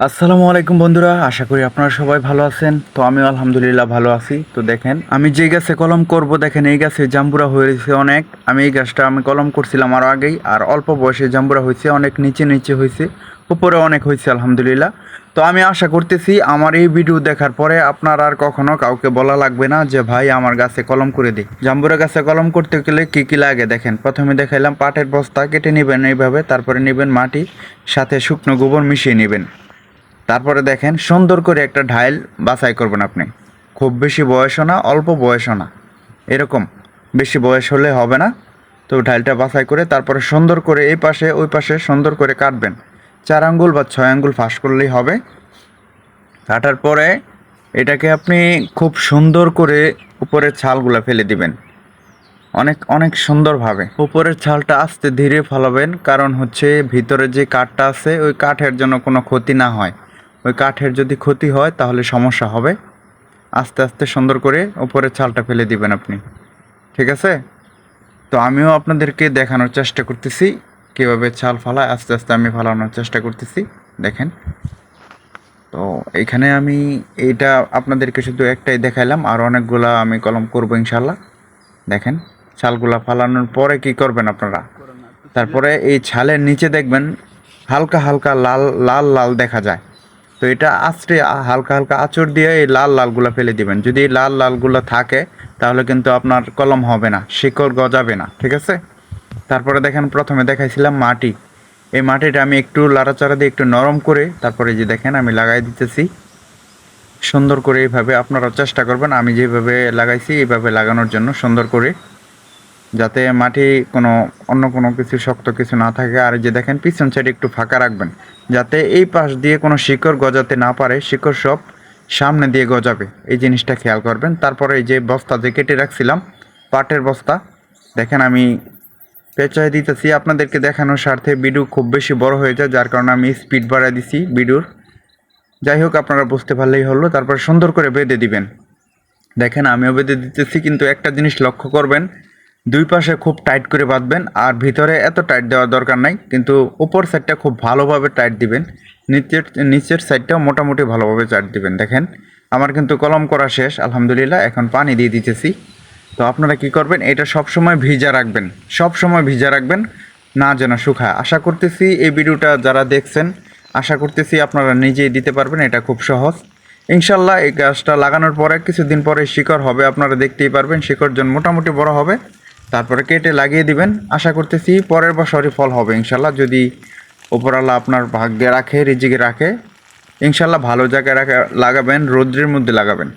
আসসালামু আলাইকুম বন্ধুরা, আশা করি আপনারা সবাই ভালো আছেন। তো আমি আলহামদুলিল্লাহ ভালো আছি। তো দেখেন, আমি যে গাছে কলম করব, দেখেন এই গাছে জাম্বুরা হয়েছে অনেক। আমি এই গাছটা আমি কলম করছিলাম আরও আগেই, আর অল্প বয়সে জাম্বুরা হয়েছে, অনেক নিচে নিচে হয়েছে, উপরে অনেক হয়েছে, আলহামদুলিল্লাহ। তো আমি আশা করতেছি, আমার এই ভিডিও দেখার পরে আপনার আর কখনো কাউকে বলা লাগবে না যে, ভাই, আমার গাছে কলম করে দিই জাম্বুরা গাছে কলম করতে গেলে কী কী লাগে? দেখেন, প্রথমে দেখাইলাম পাটের বস্তা, কেটে নেবেন এইভাবে, তারপরে নেবেন মাটি, সাথে শুকনো গোবর মিশিয়ে নেবেন। তারপরে দেখেন সুন্দর করে একটা ঢাইল বাছাই করবেন আপনি। খুব বেশি বয়সও না, অল্প বয়সও না। এরকম বেশি বয়স হলে হবে না। তো ঢাইলটা বাছাই করে তারপরে সুন্দর করে এই পাশে, ওই পাশে সুন্দর করে কাটবেন। চার আঙ্গুল বা ছয় আঙ্গুল ফাঁস করলেই হবে। কাটার পরে এটাকে আপনি খুব সুন্দর করে উপরের ছালগুলো ফেলে দিবেন। অনেক অনেক সুন্দরভাবে। উপরের ছালটা আস্তে ধীরে ফলাবেন, কারণ হচ্ছে ভিতরে যে কাঠটা আছে, ওই কাঠের জন্য কোনো ক্ষতি না হয়। ওই কাঠের যদি ক্ষতি হয়, তাহলে সমস্যা হবে। আস্তে আস্তে সুন্দর করে উপরের ছালটা ফেলে দিবেন আপনি। ঠিক আছে? তো আমিও আপনাদেরকে দেখানোর চেষ্টা করতেছি, কীভাবে ছাল ফালায়। আস্তে আস্তে আমি ফালানোর চেষ্টা করতেছি। দেখেন। তো এইখানে আমি এইটা আপনাদেরকে শুধু একটাই দেখাইলাম, আর অনেকগুলা আমি কলম করব ইনশাল্লাহ দেখেন, ছালগুলা ফালানোর পরে কি করবেন আপনারা? তারপরে এই ছালের নিচে দেখবেন হালকা হালকা লাল লাল লাল দেখা যায়। তো এটা আঁচড়ে হালকা হালকা আঁচড় দিয়ে এই লাল লালগুলো ফেলে দিবেন। যদি এই লাল লালগুলো থাকে, তাহলে কিন্তু আপনার কলম হবে না, শিকড় গজাবে না, ঠিক আছে? তারপরে দেখেন, প্রথমে দেখাইছিলাম মাটি। এই মাটিটা আমি একটু লাড়াচাড়া দিয়ে একটু নরম করে, তারপরে যে দেখেন, আমি লাগাই দিতেছি। সুন্দর করে এইভাবে আপনারা চেষ্টা করবেন, আমি যেভাবে লাগাইছি, এইভাবে লাগানোর জন্য সুন্দর করে যাতে মাটি কোনো, অন্য কোনো কিছু শক্ত কিছু না থাকে। আর যে দেখেন, পিছন সাইডে একটু ফাঁকা রাখবেন। যাতে এই পাশ দিয়ে কোনো শিকড় গজাতে না পারে, শিকড় সব সামনে দিয়ে গজাবে। এই জিনিসটা খেয়াল করবেন। তারপরে এই যে বস্তা যে কেটে রাখছিলাম, পাটের বস্তা, দেখেন আমি পেঁচায় দিতেছি। আপনাদেরকে দেখানোর স্বার্থে ভিডিও খুব বেশি বড় হয়ে যায়, যার কারণে আমি স্পিড বাড়াই দিছি ভিডিওর যাই হোক, আপনারা বুঝতে পারলেই হলো। তারপর সুন্দর করে বেঁধে দিবেন। দেখেন, আমিও বেঁধে দিতেছি, কিন্তু একটা জিনিস লক্ষ্য করবেন দুই পাশে খুব টাইট করে বাঁধবেন আর ভিতরে এত টাইট দেওয়ার দরকার নাই, কিন্তু উপর সাইডটা খুব ভালোভাবে টাইট দিবেন। নিচের নিচের সাইডটাও মোটামুটি ভালোভাবে টাইট দিবেন। দেখেন, আমার কিন্তু কলম করা শেষ, আলহামদুলিল্লাহ, এখন পানি দিয়ে দিতেছি। তো আপনারা কি করবেন, এটা সব সময় ভিজা রাখবেন সব সময় ভিজা রাখবেন, না যেন শুকায়। আশা করতেছি এই ভিডিওটা যারা দেখছেন, আশা করতেছি আপনারা নিজেই দিতে পারবেন, এটা খুব সহজ। ইনশাল্লাহ এই গাছটা লাগানোর পরে, কিছুদিন পরে শিকড় হবে, আপনারা দেখতেই পারবেন, শিকড় জন মোটামুটি বড় হবে। তারপরে কেটে লাগিয়ে দিবেন। আশা করতেছি পরের বছরই ফল হবে ইনশাল্লাহ। যদি ওপরাল্লাহ আপনার ভাগ্যে রাখে, রিজিকে রাখে, ইনশাল্লাহ ভালো জায়গায় রাখা, লাগাবেন, রৌদ্রের মধ্যে লাগাবেন।